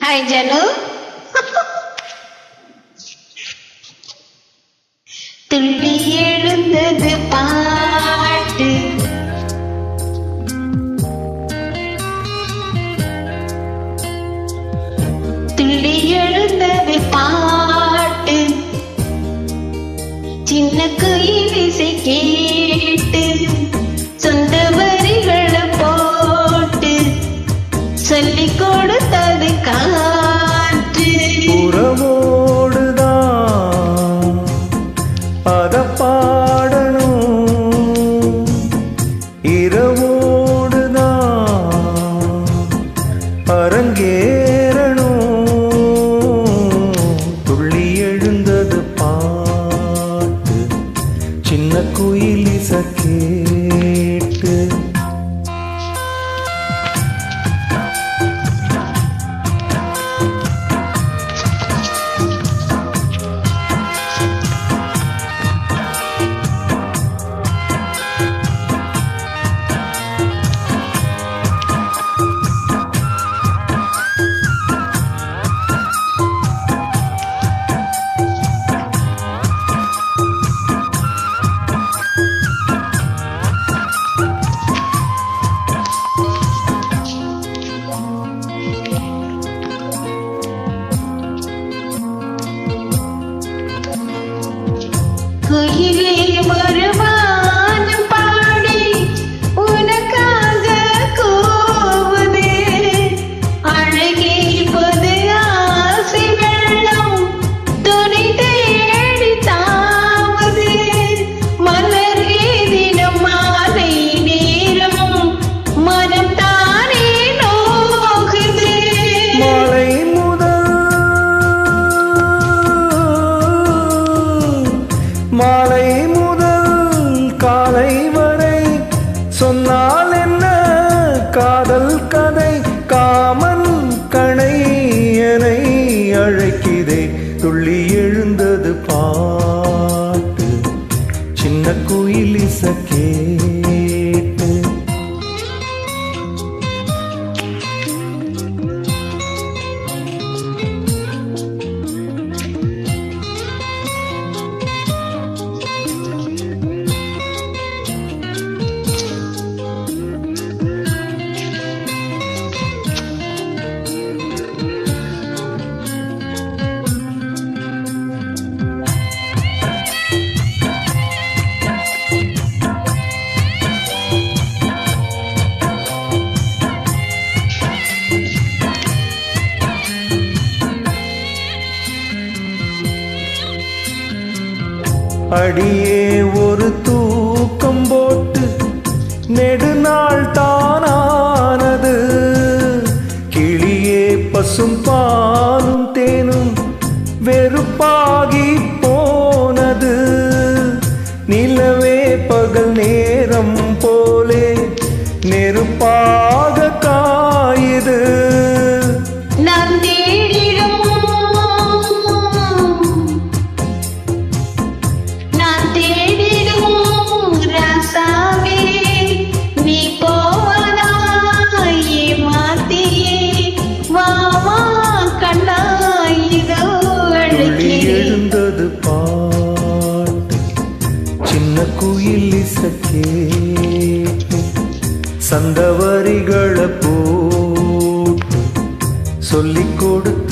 Hi ஜனு துள்ளி எழுந்தது பாட்டு. துள்ளி எழுந்தது பாட்டு. சின்ன குயில் இசை சின்ன குயிலிச கேட்டு कहिले मर காதல் அடியே ஒரு தூக்கம் போட்டு நெடுநாள் தானானது. கிளியே பசும் பாலும் தேனும் வெறுப்பாகி போனது. நில தந்த வரிகளை போ. சொல்லிக் கொடுத்த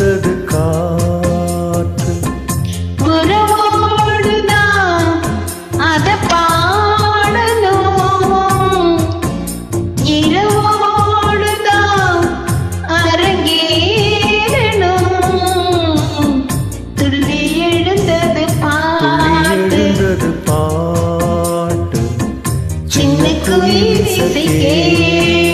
comigo e fiquei.